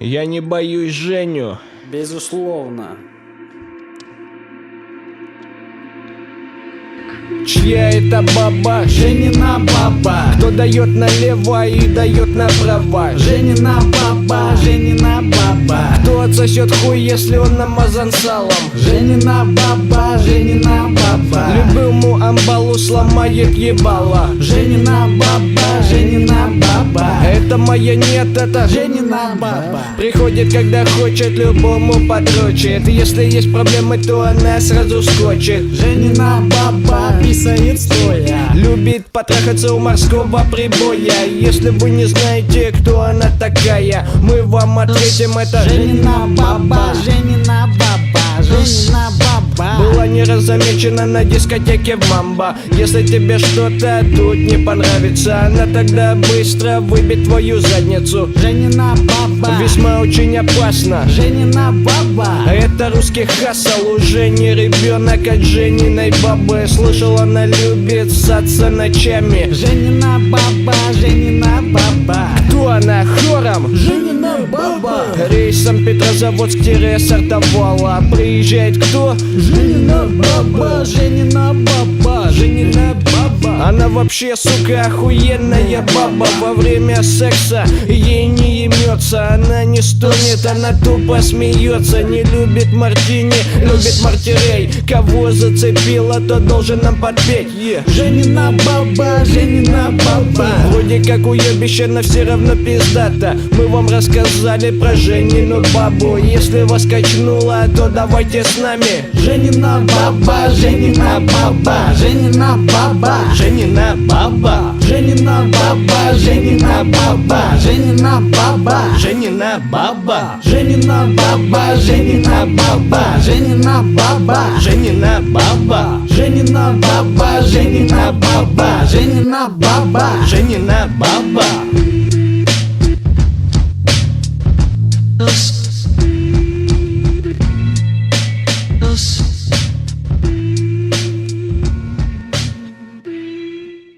Я не боюсь Женю. Безусловно. Чья это баба? Женина баба. Кто дает налево и дает направо? Женина баба, Женина баба. Кто отсосет хуй, если он намазан салом? Женина баба, Женина баба. Любому амбалу сломает ебало. Женина баба, Женина баба. Это моя нет, это Женина баба. Приходит, когда хочет, любому подрочит. Если есть проблемы, то она сразу скочит. Женина баба писает стоя. Любит потрахаться у морского прибоя. Если вы не знаете, кто она такая Мы вам ответим, это Женина баба, Женина баба, Женина не раззамечена на дискотеке в Мамба. Если тебе что-то тут не понравится Она тогда быстро выбит твою задницу. Женина баба. Весьма очень опасно. Женина баба. Это русский хасл, уже не ребенок от Жениной бабы. Слышал, она любит ссаться ночами. Женина баба, Женина Рейсом Петрозаводск-Сартовала Приезжает кто? Женина баба, Женина баба, Женина баба. Она вообще, сука, охуенная баба Во время секса ей не имется Она не стонет, она тупо смеется Не любит мартини, любит мартирей Кого зацепила, то должен нам подпеть е. Женина баба, Женина баба. Вроде как уебище, но все равно пиздата Мы вам рассказали про Женину бабу Если вас качнуло, то давайте с нами Женина баба, Женина баба, Женина баба. Женина баба Женина баба, Женина баба, Женина баба. Женина баба Женина баба, Женина баба, Женина баба. Женина баба Женина баба, Женина баба, Женина баба. Женина баба